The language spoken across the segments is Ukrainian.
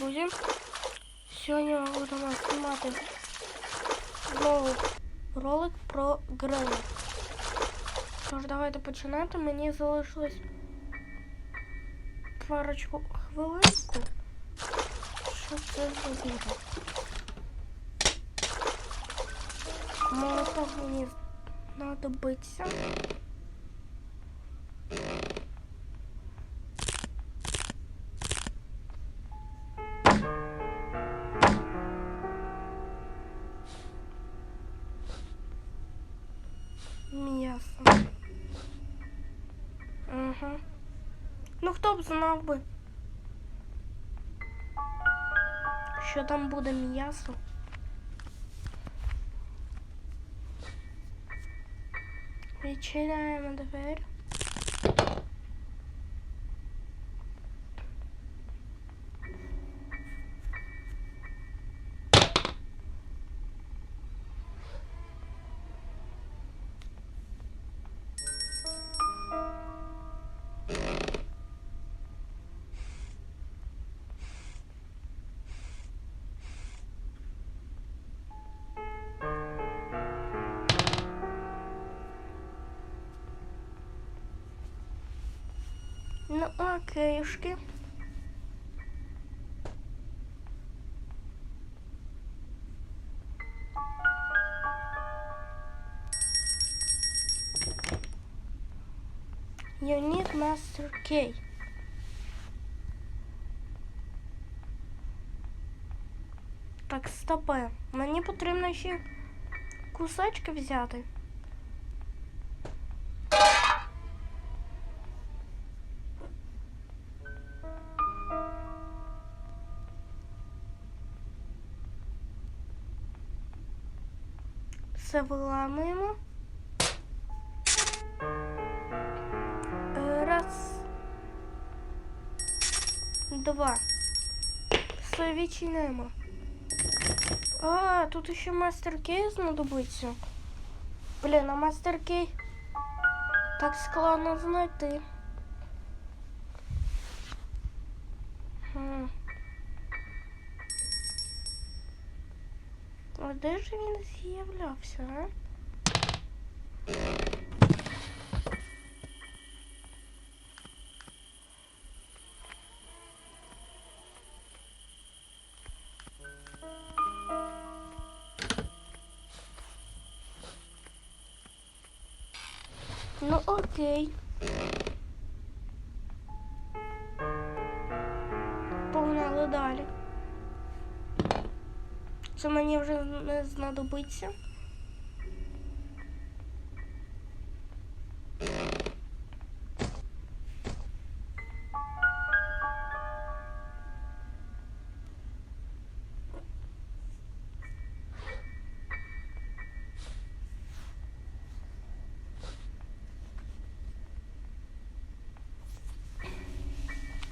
друзі. Сьогодні ми будемо знімати знову ролик про Грені. Тож давайте починати. Мені залишилось парочку хвилинку. Щоб це зробити. Молоток мені знадобиться. Ну хто б знав би, що там буде м'ясо. Відчиняємо двері. Ну, окейшки. Need master key. Так, стопе. Мені потрібно ще кусочки взяти. Все виламуємо. Е, Раз. Два. Все відчиняємо. А, тут ще мастер-кей знадобиться. Блін, а мастер-кей так складно знайти. Хм. А де ж він з'являвся, а? Ну окей. Це мені вже не знадобиться.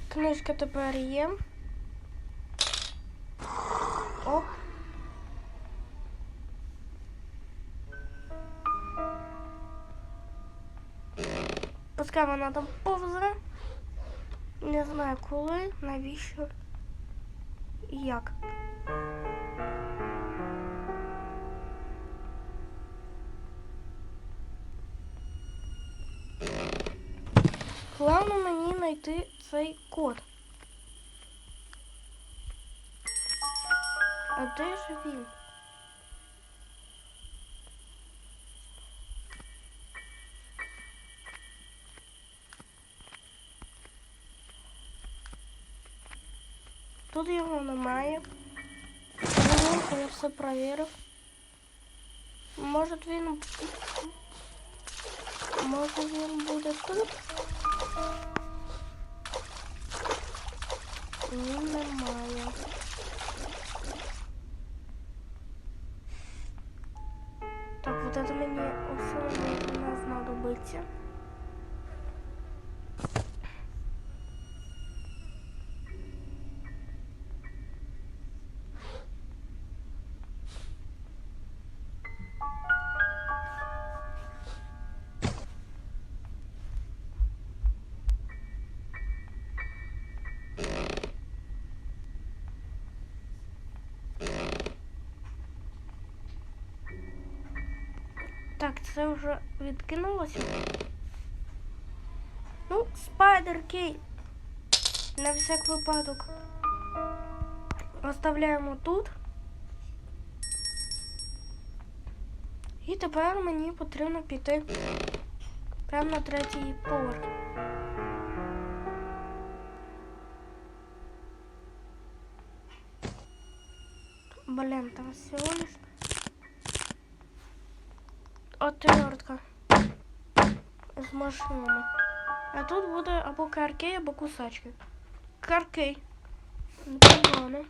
Книжка тепер є. Пускай вона там повзе. Не знаю коли, навіщо і як. Головне мені знайти цей код. А де ж він? Тут його немає. Я все провірив. Може він. Може він буде тут? Ні, немає. Так, вот это мені особливо не знадобиться. Це вже відкинулося. Ну, спайдер кей. На всяк випадок. Оставляємо тут. І тепер мені потрібно піти прямо на третій поверх. Блин, там всего лишь отвертка з машинами. А тут буде або каркей, або кусачки. Каркей. Непогано.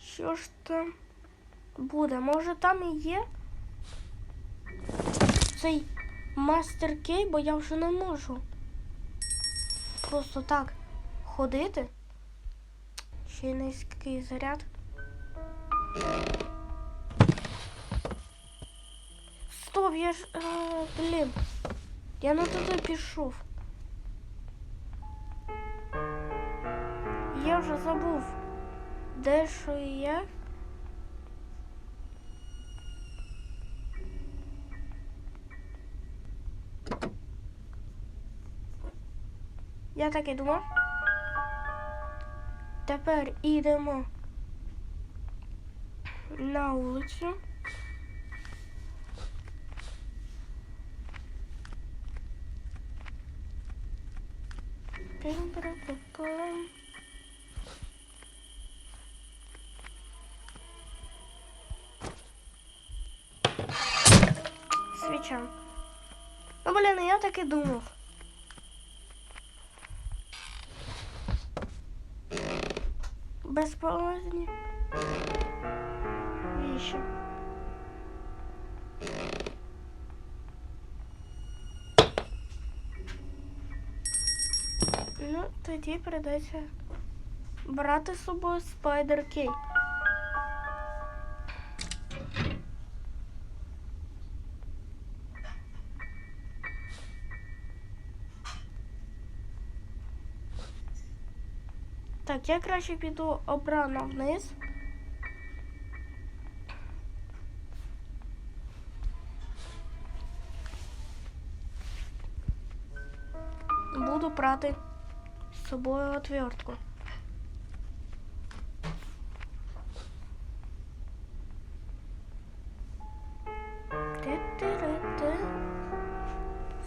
Що ж там буде? Може там і є цей мастер кей, бо я вже не можу. Просто так ходити. Ще й низький заряд. Стоп, я ж. А, блін. Я не туди пішов. Я вже забув. Де що. Я так і думав. Тепер йдемо на вулицю. Свіча. Ну, блін, я так і думав. Безполезні. Віші. Ну, тоді придеться брати з собою спайдер кей. Так, я краще піду обрано вниз. Буду брати з собою отвертку.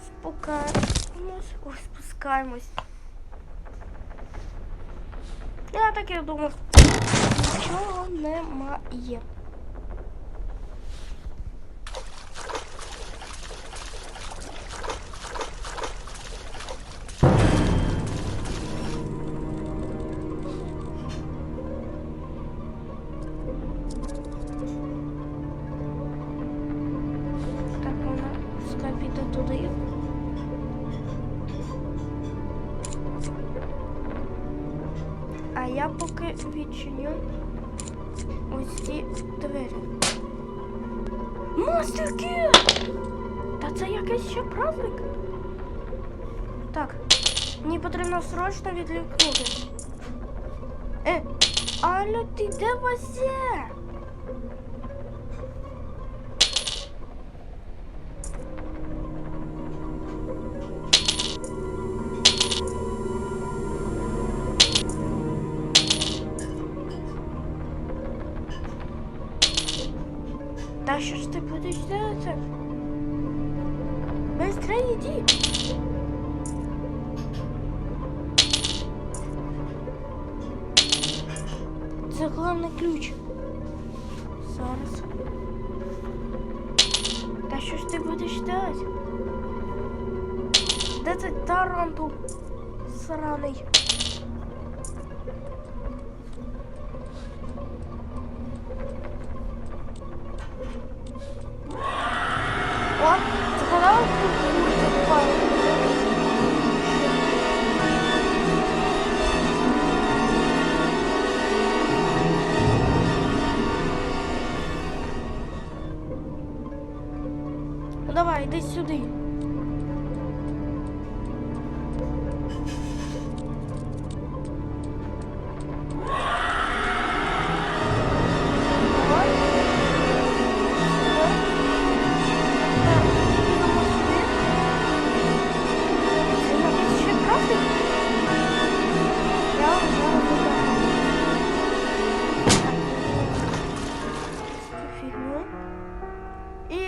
Спускаємось. Ой, спускаємось. Я так і думав. Нічого немає. Я поки відчиню ось ці двері. Мастерки! Та це якийсь ще праздник. Так, мені потрібно срочно відлікнути. Е, але ти де вазе? Иди. Це головний ключ. Зараз. Та що ж ти будеш делать? Де цей тарантул сраний? Ну давай, йди сюди.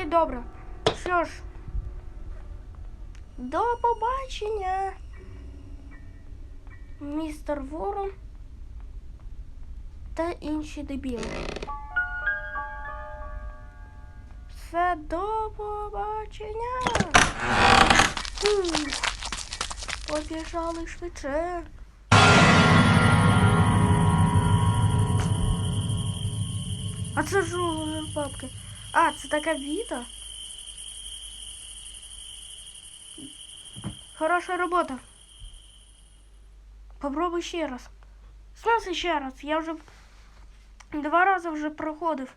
Добре. Що ж. До побачення. Містер Ворон та інші дебіли. Все до побачення. Побіжали швидше. А це ж у бабки. А, це така віта. Хорошая робота. Попробуй ще раз. Снеси ще раз. Я вже два раза вже проходив.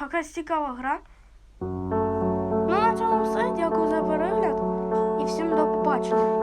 Якась цікава гра. Ну на цьому все. Дякую за перегляд і всем до побачення.